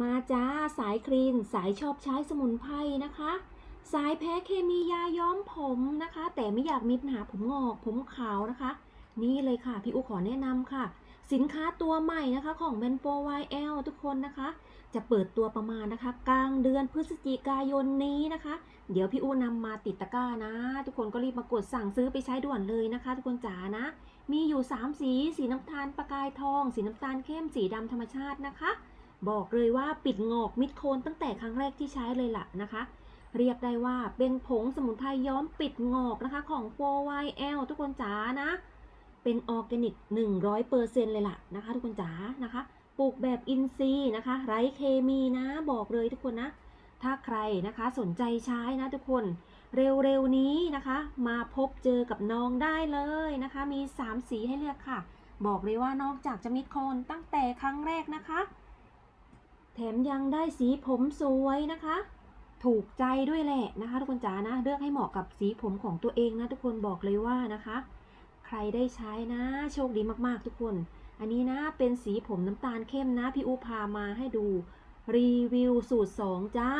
มาจ้าสายคลีนสายชอบใช้สมุนไพรนะคะ สายแพ้เคมียาย้อมผมนะคะ แต่ไม่อยากมีปัญหาผมงอกผมขาวนะคะ นี่เลยค่ะ พี่อูขอแนะนำค่ะ สินค้าตัวใหม่นะคะของ b e n 4 YL ทุกคนนะคะ จะเปิดตัวประมาณนะคะ กลางเดือนพฤศจิกายนนี้นะคะ เดี๋ยวพี่อูนำมาติดตะกร้านะ ทุกคนก็รีบมากดสั่งซื้อไปใช้ด่วนเลยนะคะ ทุกคนจ๋านะ มีอยู่ 3 สี สีน้ำตาลประกายทอง สีน้ำตาลเข้มสีดำธรรมชาตินะคะ บอกเลยว่าปิดงอกมิดโคนตั้งแต่ครั้งแรกที่ใช้เลยล่ะนะคะ เรียกได้ว่าเป็นผงสมุนไพรย้อมปิดงอกนะคะของ 4YL ทุกคนจ๋านะ เป็นออร์แกนิก 100%เลยล่ะนะคะ ทุกคนจ๋านะคะปลูกแบบอินทรีย์นะคะ ไร้เคมีนะบอกเลยทุกคนนะ ถ้าใครนะคะสนใจใช้นะทุกคนเร็วๆนี้นะคะ มาพบเจอกับน้องได้เลยนะคะ มี 3 สีให้เลือกค่ะ บอกเลยว่านอกจากจะมิดโคนตั้งแต่ครั้งแรกนะคะ แถมยังได้สีผมสวยนะคะ ถูกใจด้วยแหละนะคะ ทุกคนจ๋านะ เลือกให้เหมาะกับสีผมของตัวเองนะ ทุกคนบอกเลยว่านะคะ ใครได้ใช้นะ โชคดีมากๆ ทุกคน อันนี้นะเป็นสีผมน้ำตาลเข้มนะ พี่อูพามาให้ดูรีวิวสูตร 2 จ้า